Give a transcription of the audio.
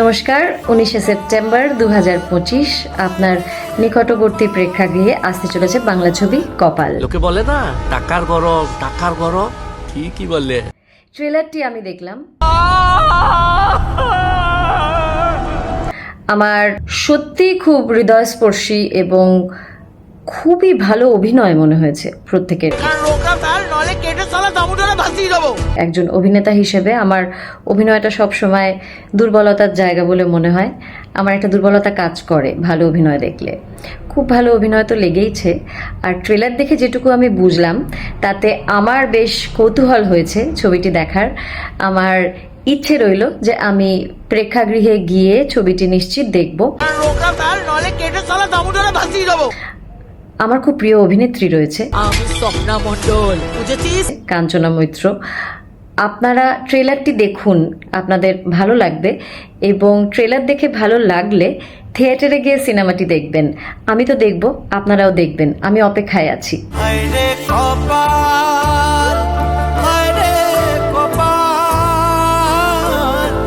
নমস্কার উনিশে সেপ্টেম্বর দু পঁচিশ আপনার নিকটবর্তী প্রেক্ষাগৃহে আসতে চলেছে বাংলা ছবি কপাল। লোকে বলে না টাকার গরম টাকার গরম। ঠিকই বলে ট্রেলারটি আমি দেখলাম। আমার সত্যি খুব হৃদয়স্পর্শী এবং খুবই ভালো অভিনয় মনে হয়েছে প্রত্যেকের। একজন অভিনেতা হিসেবে আমার অভিনয়টা সবসময় দুর্বলতার জায়গা বলে মনে হয়। আমার একটা দুর্বলতা কাজ করে ভালো অভিনয় দেখলে। খুব ভালো অভিনয় তো লেগেইছে। আর ট্রেলার দেখে যেটুকু আমি বুঝলাম তাতে আমার বেশ কৌতূহল হয়েছে ছবিটি দেখার। আমার ইচ্ছে রইল যে আমি প্রেক্ষাগৃহে গিয়ে ছবিটি নিশ্চিত দেখব। আমার খুব প্রিয় অভিনেত্রী রয়েছে। কাঞ্চনা মৈত্র। আপনারা ট্রেলারটি দেখুন আপনাদের ভালো লাগবে এবং ট্রেলার দেখে ভালো লাগলে থিয়েটারে গিয়ে সিনেমাটি দেখবেন। আমি তো দেখব আপনারাও দেখবেন আমি অপেক্ষায় আছি।